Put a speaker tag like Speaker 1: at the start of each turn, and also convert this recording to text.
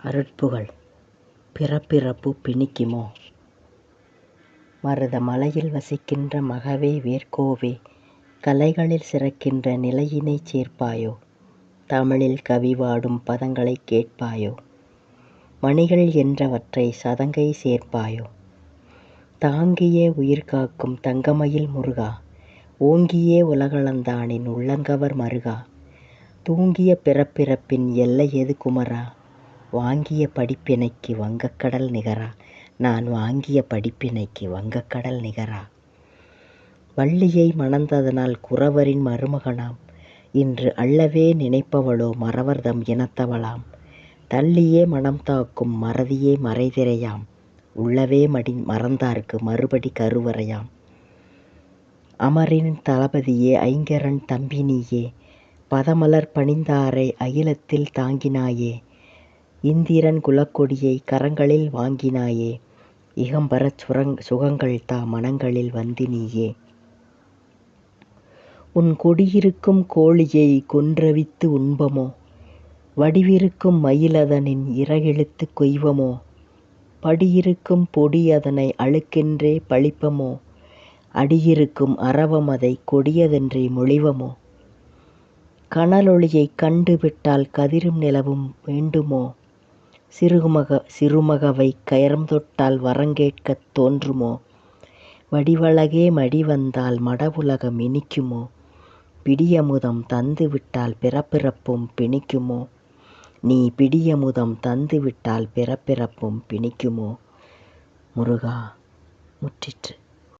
Speaker 1: அருட்புகழ் பிறப்பிறப்பு பிணிக்குமோ? மருத மலையில் வசிக்கின்ற மகவே வேற்கோவே கலைகளில் சிறக்கின்ற நிலையினைச் சேர்ப்பாயோ? தமிழில் கவிபாடும் பதங்களைக் கேட்பாயோ? மணிகள் என்றவற்றை சதங்கை சேர்ப்பாயோ? தாங்கியே உயிர்காக்கும் தங்கமயில் முருகா ஓங்கியே உலகளந்தானின் உள்ளங்கவர் மருகா தூங்கிய பிறப்பிறப்பின் எல்லை எது குமரா? வாங்கிய படிப்பினைக்கு வங்கக்கடல் நிகரா? நான் வாங்கிய படிப்பினைக்கு வங்கக்கடல் நிகரா? வள்ளியை மணந்ததனால் குறவரின் மருமகனாம். இன்று அள்ளவே நினைப்பவளோ மறவர்தம் இனத்தவளாம். தள்ளியே மனம் தாக்கும் மறதியே மறைதிரையாம். உள்ளவே மடி மறந்தார்க்கு மறுபடி கருவறையாம். அமரின் தளபதியே ஐங்கரன் தம்பினியே பதமலர் பணிந்தாரை அகிலத்தில் தாங்கினாயே இந்திரன் குலக்கொடியை கரங்களில் வாங்கினாயே இகம்பரச் சுரங் சுகங்கள் தா மனங்களில் வந்தினியே. நீயே உன் கொடியிருக்கும் கோழியை கொன்றவித்து உண்பமோ? வடிவிருக்கும் மயிலதனின் இறகெழுத்து கொய்வமோ? படியிருக்கும் பொடி அதனை அழுக்கென்றே பழிப்பமோ? அடியிருக்கும் அரவமதை கொடியதென்றே மொழிவமோ? கனலொளியைக் கண்டு விட்டால் கதிரும் நிலவும் வேண்டுமோ? சிறுமக சிறுமகவை கரம் தொட்டால் வரங்கேட்கத் தோன்றுமோ? வடிவழகே மடி வந்தால் மடவுலகம் இனிக்குமோ? பிடியமுதம் தந்து விட்டால் பிறப்பிறப்பும் பிணிக்குமோ? நீ பிடியமுதம் தந்து விட்டால் பிறப்பிறப்பும் பிணிக்குமோ? முருகா முற்றிற்று.